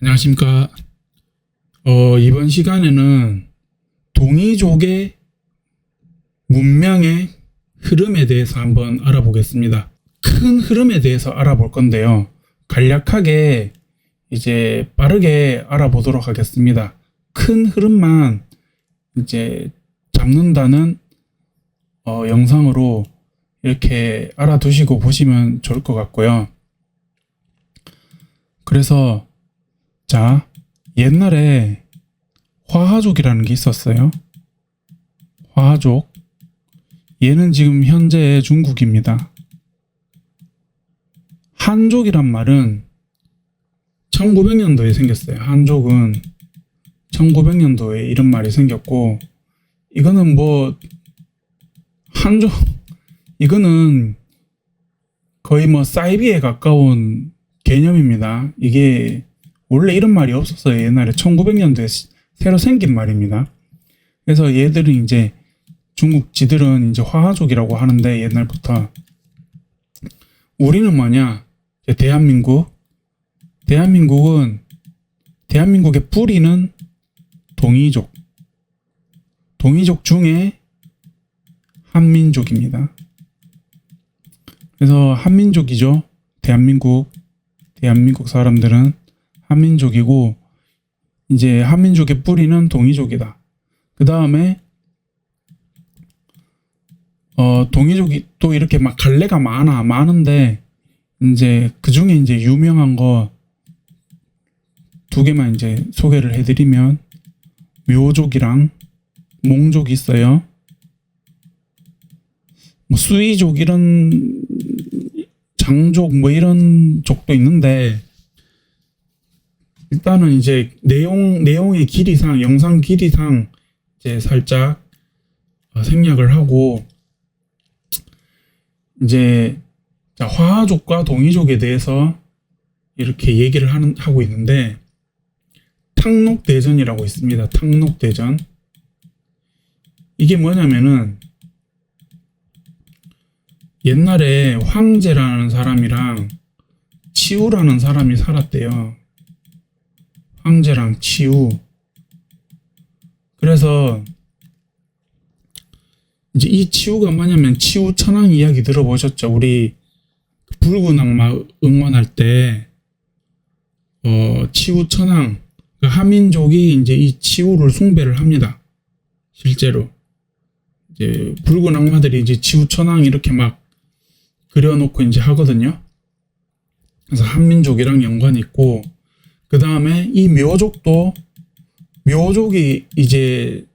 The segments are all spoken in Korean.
안녕하십니까. 어, 이번 시간에는 동이족의 문명의 흐름에 대해서 한번 알아보겠습니다. 큰 흐름에 대해서 알아볼 건데요. 간략하게 이제 빠르게 알아보도록 하겠습니다. 큰 흐름만 이제 잡는다는 어, 영상으로 이렇게 알아두시고 보시면 좋을 것 같고요. 그래서 자, 옛날에 화하족이라는 게 있었어요. 화하족. 얘는 지금 현재 중국입니다. 한족이란 말은 1900년도에 생겼어요. 한족은 1900년도에 이런 말이 생겼고, 이거는 뭐, 한족, 이거는 거의 뭐 사이비에 가까운 개념입니다. 이게 원래 이런 말이 없었어요. 옛날에 1900년도에 새로 생긴 말입니다. 그래서 얘들은 이제 중국 지들은 이제 화하족이라고 하는데 옛날부터 우리는 뭐냐? 대한민국 대한민국은 대한민국의 뿌리는 동이족 동이족 중에 한민족입니다. 그래서 한민족이죠. 대한민국 대한민국 사람들은 한민족이고 이제 한민족의 뿌리는 동이족이다. 그 다음에 어 동이족이 또 이렇게 막 갈래가 많아 많은데 이제 그 중에 이제 유명한 거 두 개만 이제 소개를 해드리면 묘족이랑 몽족 있어요. 뭐 수이족 이런 장족 뭐 이런 족도 있는데 일단은 이제 내용 내용의 길이상 영상 길이상 이제 살짝 어, 생략을 하고 이제 자, 화하족과 동이족에 대해서 이렇게 얘기를 하는 하고 있는데 탕록 대전이라고 있습니다. 탕록 대전 이게 뭐냐면은 옛날에 황제라는 사람이랑 치우라는 사람이 살았대요. 황제랑 치우. 그래서 이제 이 치우가 뭐냐면 치우 천왕 이야기 들어보셨죠? 우리 붉은 악마 응원할 때 어, 치우 천왕 그 하민족이 이제 이 치우를 숭배를 합니다. 실제로 이제 붉은 악마들이 이제 치우 천왕 이렇게 막 그려놓고 이제 하거든요. 그래서 한민족이랑 연관이 있고 그 다음에 이 묘족도 묘족이 이제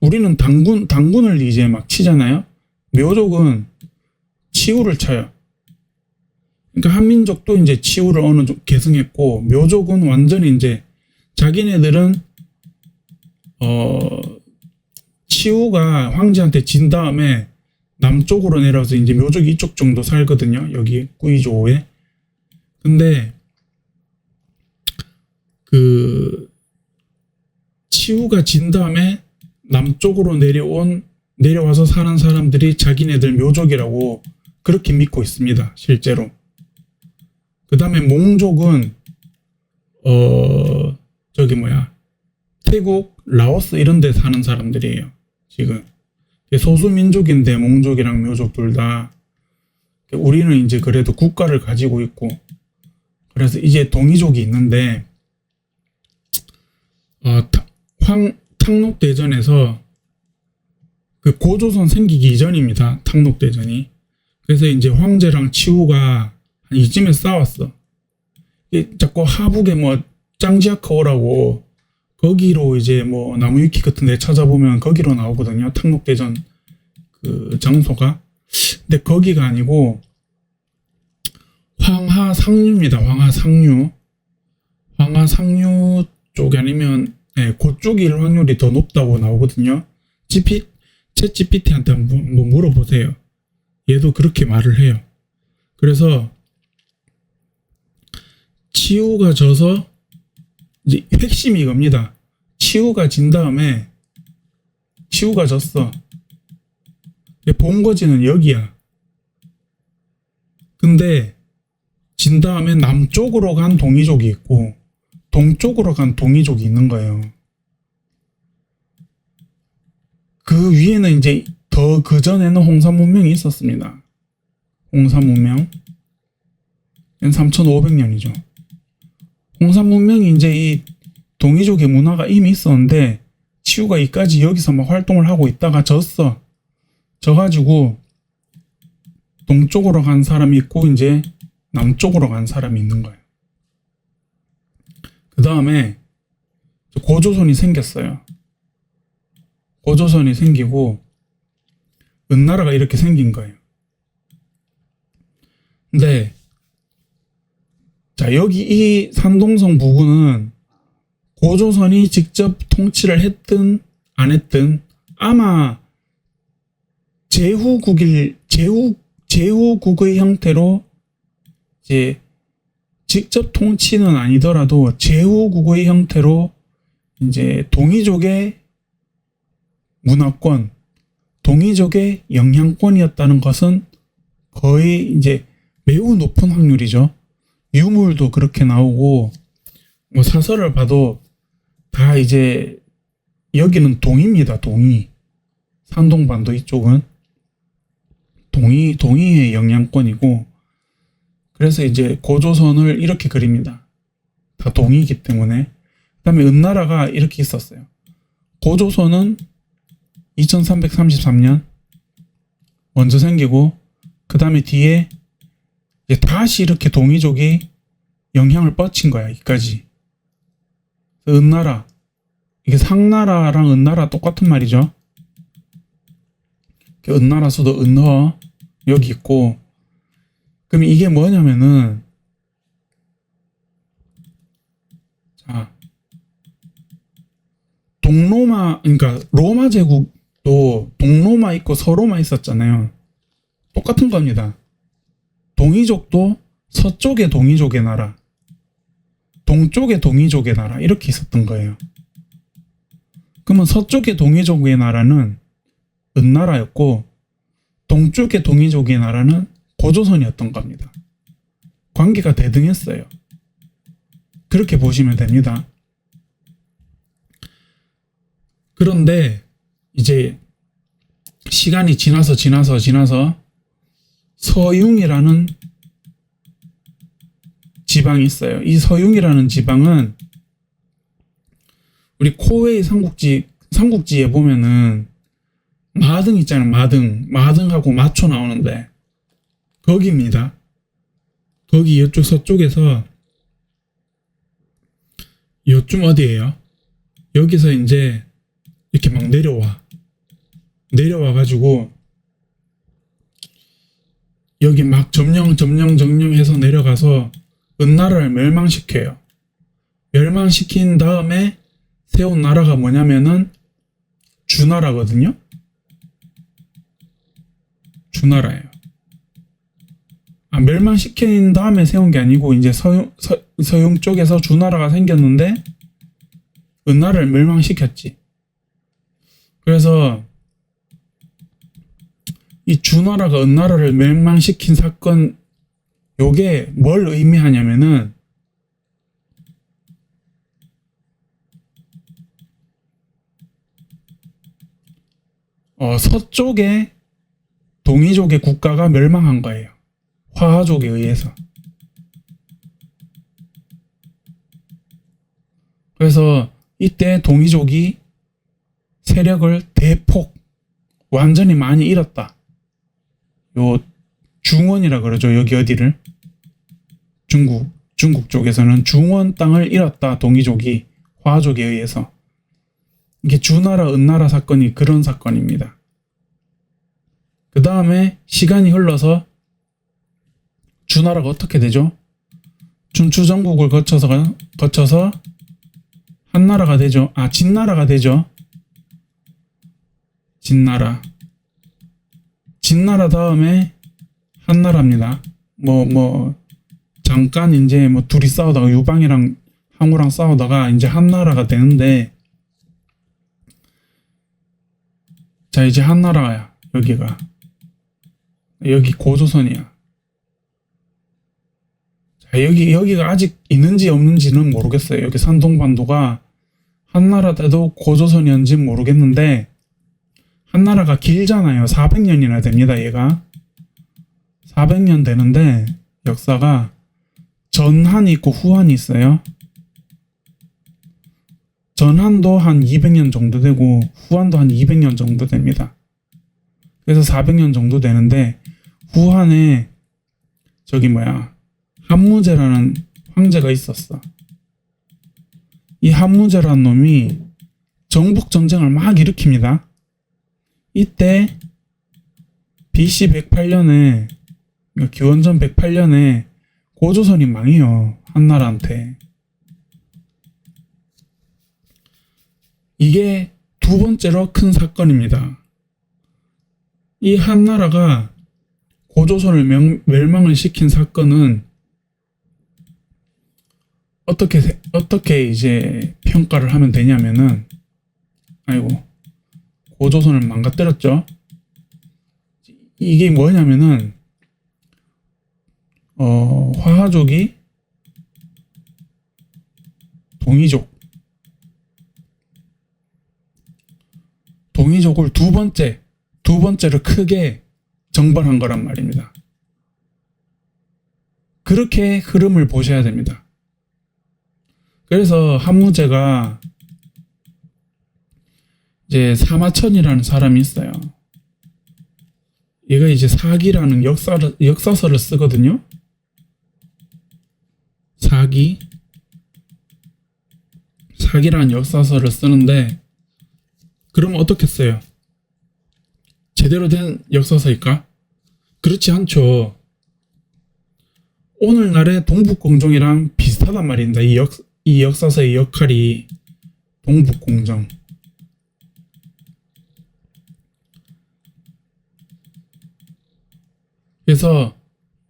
우리는 당군 당군을 이제 막 치잖아요. 묘족은 치우를 쳐요. 그러니까 한민족도 이제 치우를 어느 정도 계승했고 묘족은 완전히 이제 자기네들은 어 치우가 황제한테 진 다음에 남쪽으로 내려서 이제 묘족이 이쪽 정도 살거든요. 여기 꾸이조에. 근데 그 치우가 진 다음에 남쪽으로 내려온 내려와서 사는 사람들이 자기네들 묘족이라고 그렇게 믿고 있습니다. 실제로. 그 다음에 몽족은 어 저기 뭐야 태국, 라오스 이런 데 사는 사람들이에요. 지금 소수 민족인데 몽족이랑 묘족 둘 다 우리는 이제 그래도 국가를 가지고 있고 그래서 이제 동이족이 있는데 어, 타- 황 탕록대전에서 그 고조선 생기기 이전입니다. 탕록대전이. 그래서 이제 황제랑 치우가 한 이쯤에 싸웠어. 자꾸 하북에 뭐 짱지아커라고 거기로 이제 뭐 나무위키 같은 데 찾아보면 거기로 나오거든요. 탕록대전 그 장소가. 근데 거기가 아니고 황하상류입니다. 황하상류. 황하상류 쪽 아니면 네, 그쪽일 확률이 더 높다고 나오거든요. GP, 챗 GPT한테 한번 한번 물어보세요. 얘도 그렇게 말을 해요. 그래서 치우가 져서 이제 핵심이 이겁니다. 치우가 진 다음에 치우가 졌어. 본거지는 여기야. 근데 진 다음에 남쪽으로 간 동이족이 있고 동쪽으로 간 동이족이 있는 거예요. 그 위에는 이제 더 그 전에는 홍산 문명이 있었습니다. 홍산 문명. 3,500년이죠. 홍산 문명이 이제 이 동이족의 문화가 이미 있었는데 치우가 이까지 여기서 막 활동을 하고 있다가 졌어. 져가지고 동쪽으로 간 사람이 있고 이제 남쪽으로 간 사람이 있는 거예요. 그 다음에 고조선이 생겼어요. 고조선이 생기고 은나라가 이렇게 생긴 거예요. 근데 자 여기 이 산동성 부근은 고조선이 직접 통치를 했든 안 했든 아마 제후국일 제후 제후국의 형태로 이제 직접 통치는 아니더라도 제후국의 형태로 이제 동이족의 문화권, 동이족의 영향권이었다는 것은 거의 이제 매우 높은 확률이죠. 유물도 그렇게 나오고 뭐 사설을 봐도 다 이제 여기는 동입니다. 동이 산동반도 이쪽은 동이 동이의 영향권이고 그래서 이제 고조선을 이렇게 그립니다. 다 동이기 때문에 그 다음에 은나라가 이렇게 있었어요. 고조선은 2333년 먼저 생기고 그 다음에 뒤에 다시 이렇게 동이족이 영향을 뻗친 거야 이까지. 은나라 이게 상나라랑 은나라 똑같은 말이죠. 은나라 수도 은허 여기 있고 그럼 이게 뭐냐면은 자 동로마 그러니까 로마 제국도 동로마 있고 서로마 있었잖아요. 똑같은 겁니다. 동이족도 서쪽에 동이족의 나라, 동쪽에 동이족의 나라 이렇게 있었던 거예요. 그러면 서쪽에 동이족의 나라는 은나라였고 동쪽의 동이족의 나라는 고조선이었던 겁니다. 관계가 대등했어요. 그렇게 보시면 됩니다. 그런데 이제 시간이 지나서 지나서 지나서 서융이라는 지방이 있어요. 이 서융이라는 지방은 우리 코웨이 삼국지 삼국지에 보면은 마등 있잖아요. 마등 마등하고 마초 나오는데 거기입니다. 거기 이쪽 서쪽에서 요쯤 어디예요? 여기서 이제 이렇게 막 내려와 내려와 가지고 여기 막 점령 점령 점령해서 내려가서 은나라를 멸망시켜요. 멸망시킨 다음에 세운 나라가 뭐냐면은 주나라거든요. 주나라예요. 아, 멸망시킨 다음에 세운 게 아니고 이제 서용, 서, 서용 쪽에서 주나라가 생겼는데 은나라를 멸망시켰지. 그래서 이 주나라가 은나라를 멸망시킨 사건 요게 뭘 의미하냐면은 어, 서쪽에 동이족의 국가가 멸망한 거예요. 화하족에 의해서. 그래서 이때 동이족이 세력을 대폭 완전히 많이 잃었다. 요 중원이라 그러죠. 여기 어디를 중국 중국 쪽에서는 중원 땅을 잃었다. 동이족이 화족에 의해서 이게 주나라 은나라 사건이 그런 사건입니다. 그 다음에 시간이 흘러서 주나라가 어떻게 되죠? 춘추전국을 거쳐서 거쳐서 한나라가 되죠. 아 진나라가 되죠. 진나라. 진나라 다음에 한나라입니다. 뭐, 뭐, 잠깐 이제 뭐 둘이 싸우다가 유방이랑 항우랑 싸우다가 이제 한나라가 되는데, 자, 이제 한나라야, 여기가. 여기 고조선이야. 자, 여기, 여기가 아직 있는지 없는지는 모르겠어요. 여기 산동반도가 한나라 때도 고조선이었는지 모르겠는데, 한나라가 길잖아요. 400년이나 됩니다, 얘가. 400년 되는데, 역사가 전한이 있고 후한이 있어요. 전한도 한 200년 정도 되고, 후한도 한 200년 정도 됩니다. 그래서 400년 정도 되는데, 후한에, 저기 뭐야, 한무제라는 황제가 있었어. 이 한무제라는 놈이 정복 전쟁을 막 일으킵니다. 이때 BC 108년에 기원전 108년에 고조선이 망해요. 한나라한테. 이게 두 번째로 큰 사건입니다. 이 한나라가 고조선을 명- 멸망을 시킨 사건은 어떻게 세- 어떻게 이제 평가를 하면 되냐면은 아이고 고조선을 망가뜨렸죠. 이게 뭐냐면은 어 화하족이 동이족 동이족을 두 번째 두 번째로 크게 정벌한 거란 말입니다. 그렇게 흐름을 보셔야 됩니다. 그래서 한무제가 이제 사마천이라는 사람이 있어요. 얘가 이제 사기라는 역사를, 역사서를 쓰거든요. 사기. 사기라는 역사서를 쓰는데, 그럼 어떻게 써요? 제대로 된 역사서일까? 그렇지 않죠. 오늘날의 동북공정이랑 비슷하단 말입니다. 이, 역, 이 역사서의 역할이 동북공정. 그래서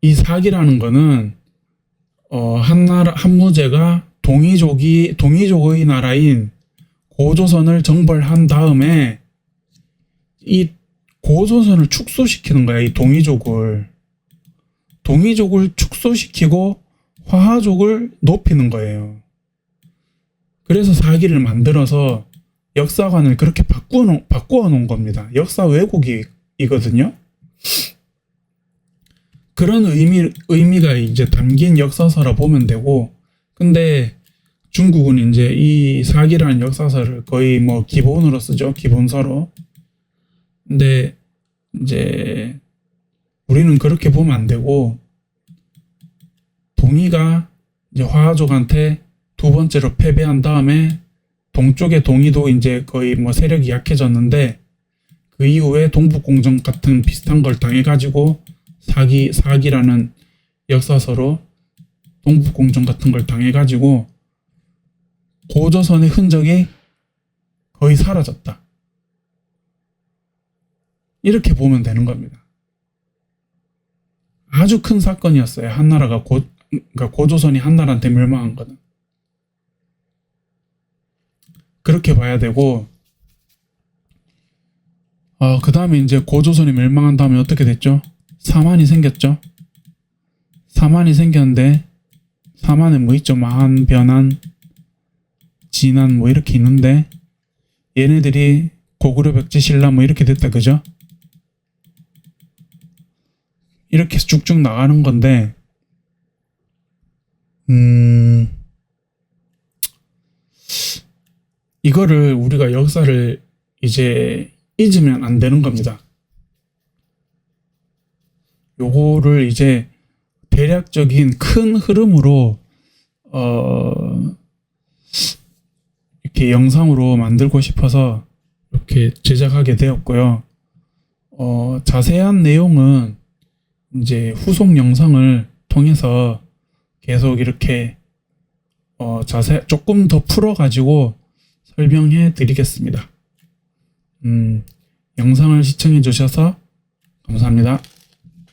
이 사기라는 거는 어, 한 나라 한무제가 동이족이 동이족의 나라인 고조선을 정벌한 다음에 이 고조선을 축소시키는 거야. 이 동이족을 동이족을 축소시키고 화하족을 높이는 거예요. 그래서 사기를 만들어서 역사관을 그렇게 바꾸어 놓, 바꾸어 놓은 겁니다. 역사 왜곡이거든요. 그런 의미, 의미가 이제 담긴 역사서라 보면 되고, 근데 중국은 이제 이 사기라는 역사서를 거의 뭐 기본으로 쓰죠. 기본서로. 근데 이제 우리는 그렇게 보면 안 되고, 동이가 이제 화하족한테 두 번째로 패배한 다음에 동쪽의 동이도 이제 거의 뭐 세력이 약해졌는데 그 이후에 동북공정 같은 비슷한 걸 당해가지고 사기 사기라는 역사서로 동북공정 같은 걸 당해가지고 고조선의 흔적이 거의 사라졌다. 이렇게 보면 되는 겁니다. 아주 큰 사건이었어요. 한나라가 고, 그러니까 고조선이 한나라한테 멸망한 거는. 그렇게 봐야 되고, 어, 그 다음에 이제 고조선이 멸망한 다음에 어떻게 됐죠? 사만이 생겼죠? 사만이 생겼는데, 사만에 뭐 있죠? 마한, 변한, 진한 뭐 이렇게 있는데, 얘네들이 고구려 백제 신라 뭐 이렇게 됐다, 그죠? 이렇게 쭉쭉 나가는 건데, 음, 이거를 우리가 역사를 이제 잊으면 안 되는 겁니다. 요거를 이제 대략적인 큰 흐름으로, 어, 이렇게 영상으로 만들고 싶어서 이렇게 제작하게 되었고요. 어, 자세한 내용은 이제 후속 영상을 통해서 계속 이렇게 어, 자세 조금 더 풀어 가지고 설명해 드리겠습니다. 음, 영상을 시청해 주셔서 감사합니다.